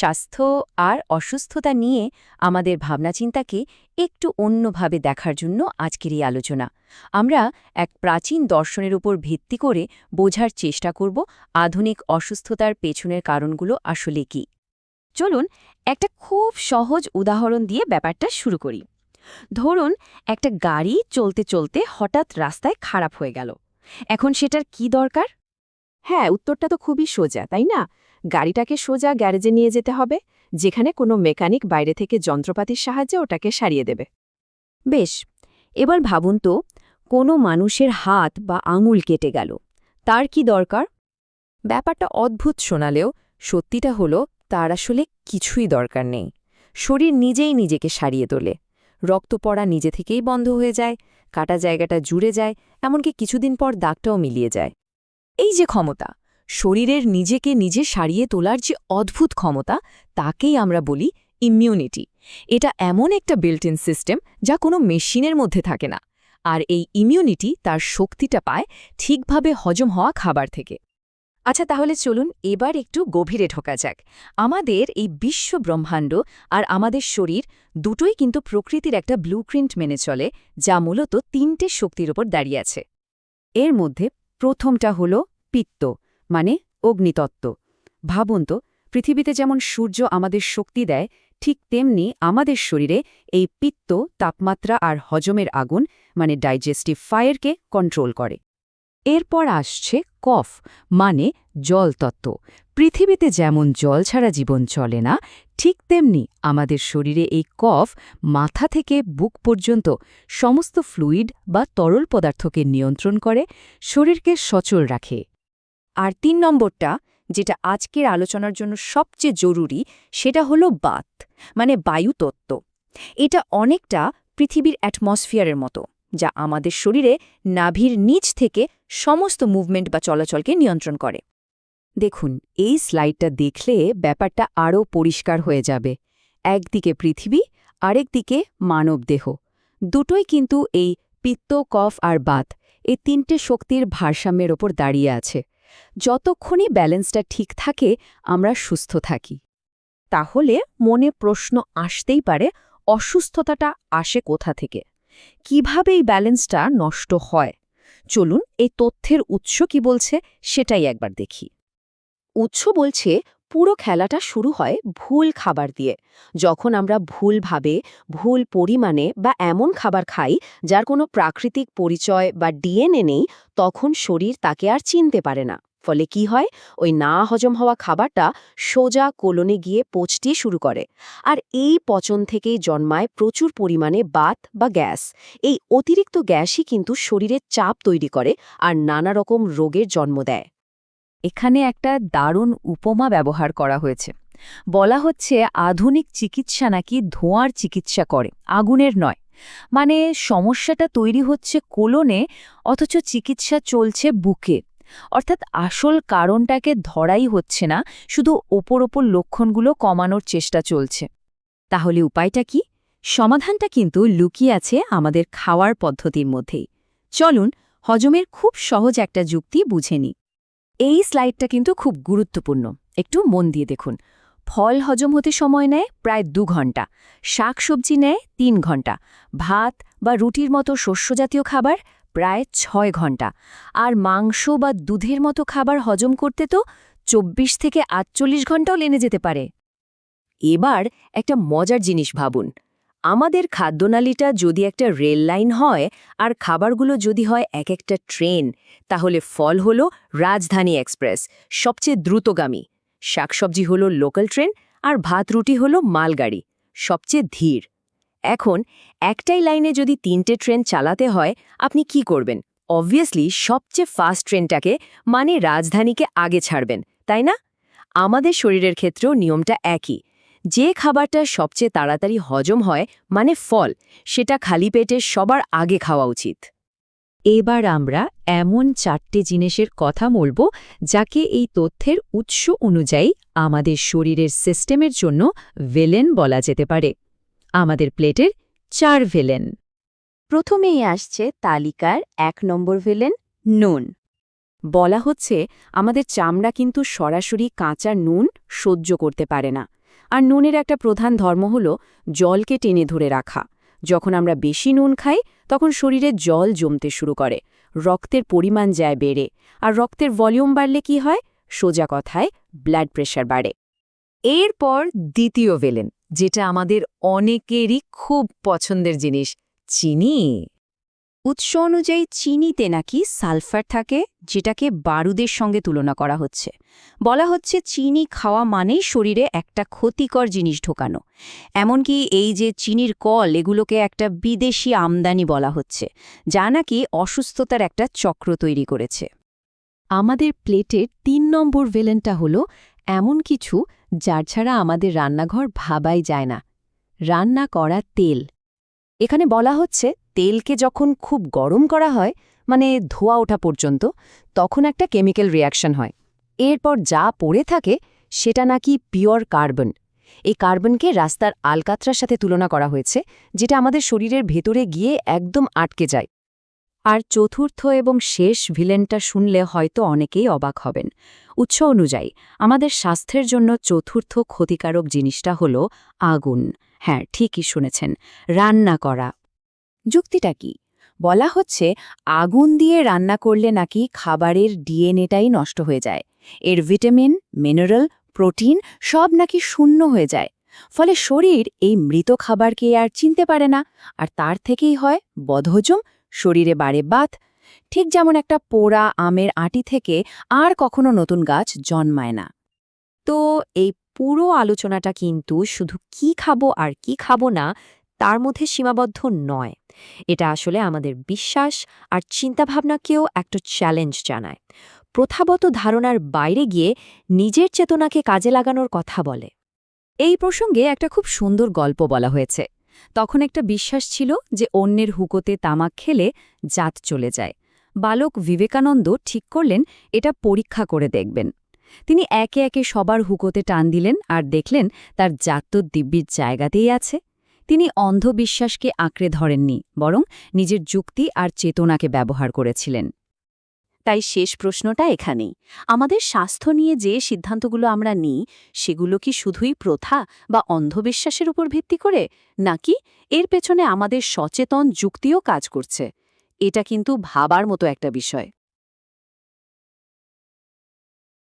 স্বাস্থ্য আর অসুস্থতা নিয়ে আমাদের ভাবনাচিন্তাকে একটু অন্যভাবে দেখার জন্য আজকের এই আলোচনা। আমরা এক প্রাচীন দর্শনের উপর ভিত্তি করে বোঝার চেষ্টা করব আধুনিক অসুস্থতার পেছনের কারণগুলো আসলে কি। চলুন একটা খুব সহজ উদাহরণ দিয়ে ব্যাপারটা শুরু করি। ধরুন একটা গাড়ি চলতে চলতে হঠাৎ রাস্তায় খারাপ হয়ে গেল। এখন সেটার কি দরকার? হ্যাঁ উত্তরটা তো খুবই সোজা, তাই না? গাড়িটাকে সোজা গ্যারেজে নিয়ে যেতে হবে, যেখানে কোনো মেকানিক বাইরে থেকে যন্ত্রপাতির সাহায্যে ওটাকে সারিয়ে দেবে। বেশ, এবার ভাবুন তো, কোনো মানুষের হাত বা আঙুল কেটে গেল, তার কি দরকার? ব্যাপারটা অদ্ভুত শোনালেও সত্যিটা হলো, তার আসলে কিছুই দরকার নেই। শরীর নিজেই নিজেকে সারিয়ে তোলে। রক্ত পড়া নিজে থেকেই বন্ধ হয়ে যায়, কাটা জায়গাটা জুড়ে যায়, এমনকি কিছুদিন পর দাগটাও মিলিয়ে যায়। এই যে ক্ষমতা শরীরের নিজেকে নিজে সারিয়ে তোলার যে অদ্ভুত ক্ষমতা, তাকেই আমরা বলি ইমিউনিটি এটা এমন একটা বিল্ট ইন সিস্টেম যা কোনো মেশিনের মধ্যে থাকে না। আর এই ইমিউনিটি তার শক্তিটা পায় ঠিকভাবে হজম হওয়া খাবার থেকে। আচ্ছা তাহলে চলুন এবার একটু গভীরে ঢোকা যাক। আমাদের এই বিশ্ব ব্রহ্মাণ্ড আর আমাদের শরীর দুটোই কিন্তু প্রকৃতির একটা ব্লুপ্রিন্ট মেনে চলে, যা মূলত তিনটে শক্তির ওপর দাঁড়িয়ে আছে। এর মধ্যে প্রথমটা হল পিত্ত। মানে অগ্নিতত্ত্ব। ভাবুন তো, পৃথিবীতে যেমন সূর্য আমাদের শক্তি দেয়, ঠিক তেমনি আমাদের শরীরে এই পিত্ত, তাপমাত্রা আর হজমের আগুন মানে ডাইজেস্টিভ ফায়ারকে কন্ট্রোল করে। এরপর আসছে কফ মানে জলতত্ত্ব। পৃথিবীতে যেমন জল ছাড়া জীবন চলে না, ঠিক তেমনি আমাদের শরীরে এই কফ মাথা থেকে বুক পর্যন্ত সমস্ত ফ্লুইড বা তরল পদার্থকে নিয়ন্ত্রণ করে, শরীরকে সচল রাখে। আর তিন নম্বরটা, যেটা আজকের আলোচনার জন্য সবচেয়ে জরুরি, সেটা হলো বাত মানে বায়ুতত্ত্ব এটা অনেকটা পৃথিবীর অ্যাটমসফিয়ারের মতো, যা আমাদের শরীরে নাভির নিচ থেকে সমস্ত মুভমেন্ট বা চলাচলকে নিয়ন্ত্রণ করে। দেখুন, এই স্লাইডটা দেখলে ব্যাপারটা আরও পরিষ্কার হয়ে যাবে। একদিকে পৃথিবী আরেকদিকে মানবদেহ। দুটোই কিন্তু এই পিত্ত, কফ আর বাত, এই তিনটে শক্তির ভারসাম্যের ওপর দাঁড়িয়ে আছে। যতক্ষণই ব্যালেন্সটা ঠিক থাকে, আমরা সুস্থ থাকি। তাহলে মনে প্রশ্ন আসতেই পারে, অসুস্থতাটা আসে কোথা থেকে? কীভাবে এই ব্যালেন্সটা নষ্ট হয়? চলুন, এই তথ্যের উৎস কি বলছে, সেটাই একবার দেখি। উৎস বলছে পুরো খেলাটা শুরু হয় ভুল খাবার দিয়ে। যখন আমরা ভুলভাবে ভুল পরিমাণে বা এমন খাবার খাই যার কোনো প্রাকৃতিক পরিচয় বা ডিএনএ নেই, তখন শরীর তাকে আর চিনতে পারে না। ফলে কি হয়? ওই না হজম হওয়া খাবারটা সোজা কোলনে গিয়ে পচতে শুরু করে। আর এই পচন থেকেই জন্মায় প্রচুর পরিমাণে বাত বা গ্যাস। এই অতিরিক্ত গ্যাসই কিন্তু শরীরে চাপ তৈরি করে আর নানা রকম রোগের জন্ম দেয়। এখানে একটা দারুণ উপমা ব্যবহার করা হয়েছে। বলা হচ্ছে, আধুনিক চিকিৎসা নাকি ধোঁয়ার চিকিৎসা করে, আগুনের নয়। মানে সমস্যাটা তৈরি হচ্ছে কোলনে, অথচ চিকিৎসা চলছে বুকে। অর্থাৎ আসল কারণটাকে ধরাই হচ্ছে না, শুধু ওপর ওপর লক্ষণগুলো কমানোর চেষ্টা চলছে। তাহলে উপায়টা কি? সমাধানটা কিন্তু লুকিয়ে আছে আমাদের খাওয়ার পদ্ধতির মধ্যেই। চলুন, হজমের খুব সহজ একটা যুক্তি বুঝে নিই। এই স্লাইডটা কিন্তু খুব গুরুত্বপূর্ণ। একটু মন দিয়ে দেখুন। ফল হজম হতে সময় নেয় প্রায় দু ঘণ্টা। শাকসবজি নেয় তিন ঘণ্টা। ভাত বা রুটির মতো শস্যজাতীয় খাবার প্রায় ছয় ঘণ্টা। আর মাংস বা দুধের মতো খাবার হজম করতে তো চব্বিশ থেকে আটচল্লিশ ঘন্টাও লেনে যেতে পারে। এবার একটা মজার জিনিস ভাবুন। আমাদের খাদ্যনালীটা যদি একটা রেল লাইন হয় আর খাবারগুলো যদি হয় এক একটা ট্রেন, তাহলে ফল হলো রাজধানী এক্সপ্রেস, সবচেয়ে দ্রুতগামী। শাকসবজি হলো লোকাল ট্রেন আর ভাত রুটি হলো মালগাড়ি, সবচেয়ে ধীর। এখন একটাই লাইনে যদি তিনটে ট্রেন চালাতে হয়, আপনি কি করবেন? অবভিয়াসলি সবচেয়ে ফাস্ট ট্রেনটাকে মানে রাজধানীকে আগে ছাড়বেন, তাই না? আমাদের শরীরের ক্ষেত্রেও নিয়মটা একই। যে খাবারটা সবচেয়ে তাড়াতাড়ি হজম হয় মানে ফল, সেটা খালি পেটে সবার আগে খাওয়া উচিত। এবার আমরা এমন চারটে জিনিসের কথা বলব যাকে এই তথ্যের উৎস অনুযায়ী আমাদের শরীরের সিস্টেমের জন্য ভেলেন বলা যেতে পারে। আমাদের প্লেটের চার ভেলেন। প্রথমেই আসছে তালিকার এক নম্বর ভেলেন, নুন। বলা হচ্ছে আমাদের চামড়া কিন্তু সরাসরি কাঁচা নুন সহ্য করতে পারে না। আর নুনের একটা প্রধান ধর্ম হল জলকে টেনে ধরে রাখা। যখন আমরা বেশি নুন খাই, তখন শরীরে জল জমতে শুরু করে। রক্তের পরিমাণ যায় বেড়ে, আর রক্তের ভলিউম বাড়লে কি হয়? সোজা কথায় ব্লাড প্রেশার বাড়ে। এরপর দ্বিতীয় ভেলেন, যেটা আমাদের অনেকেরই খুব পছন্দের জিনিস, চিনি। উৎস অনুযায়ী চিনিতে নাকি সালফার থাকে, যেটাকে বারুদের সঙ্গে তুলনা করা হচ্ছে। বলা হচ্ছে চিনি খাওয়া মানেই শরীরে একটা ক্ষতিকর জিনিস ঢোকানো। এমনকি এই যে চিনির কল, এগুলোকে একটা বিদেশি আমদানি বলা হচ্ছে, যা নাকি অসুস্থতার একটা চক্র তৈরি করেছে। আমাদের প্লেটের তিন নম্বর ভেলেনটা হল এমন কিছু যার ছাড়া আমাদের রান্নাঘর ভাবাই যায় না। রান্না করা তেল। এখানে বলা হচ্ছে তেলকে যখন খুব গরম করা হয় মানে ধোয়া ওঠা পর্যন্ত, তখন একটা কেমিক্যাল রিয়াকশন হয়। এরপর যা পড়ে থাকে, সেটা নাকি পিওর কার্বন। এই কার্বনকে রাস্তার আলকাত্রার সাথে তুলনা করা হয়েছে, যেটা আমাদের শরীরের ভেতরে গিয়ে একদম আটকে যায়। আর চতুর্থ এবং শেষ ভিলেনটা শুনলে হয়তো অনেকেই অবাক হবেন। উৎস অনুযায়ী, আমাদের স্বাস্থ্যের জন্য চতুর্থ ক্ষতিকারক জিনিসটা হল আগুন। হ্যাঁ ঠিকই শুনেছেন। রান্না করা। যুক্তিটা কি? বলা হচ্ছে, আগুন দিয়ে রান্না করলে নাকি খাবারের ডিএনএটাই নষ্ট হয়ে যায়। এর ভিটামিন, মিনারেল, প্রোটিন সব নাকি শূন্য হয়ে যায়। ফলে শরীর এই মৃত খাবারকে আর চিনতে পারে না। আর তার থেকেই হয় বদহজম, শরীরে বাড়ে বাত। ঠিক যেমন একটা পোড়া আমের আটি থেকে আর কখনো নতুন গাছ জন্মায় না। তো এই পুরো আলোচনাটা কিন্তু শুধু কি খাব আর কি খাব না, তার মধ্যে সীমাবদ্ধ নয়। এটা আসলে আমাদের বিশ্বাস আর চিন্তাভাবনাকেও একটা চ্যালেঞ্জ জানায়। প্রথাগত ধারণার বাইরে গিয়ে নিজের চেতনাকে কাজে লাগানোর কথা বলে। এই প্রসঙ্গে একটা খুব সুন্দর গল্প বলা হয়েছে। তখন একটা বিশ্বাস ছিল যে অন্যের হুকোতে তামাক খেলে জাত চলে যায়। বালক বিবেকানন্দ ঠিক করলেন, এটা পরীক্ষা করে দেখবেন। তিনি একে একে সবার হুকোতে টান দিলেন আর দেখলেন তার জাত তো দিব্যির জায়গাতেই আছে। তিনি অন্ধবিশ্বাসকে আঁকড়ে ধরেননি, বরং নিজের যুক্তি আর চেতনাকে ব্যবহার করেছিলেন। তাই শেষ প্রশ্নটা এখানেই। আমাদের স্বাস্থ্য নিয়ে যে সিদ্ধান্তগুলো আমরা নিই, সেগুলো কি শুধুই প্রথা বা অন্ধবিশ্বাসের উপর ভিত্তি করে, নাকি এর পেছনে আমাদের সচেতন যুক্তিও কাজ করছে? এটা কিন্তু ভাবার মতো একটা বিষয়।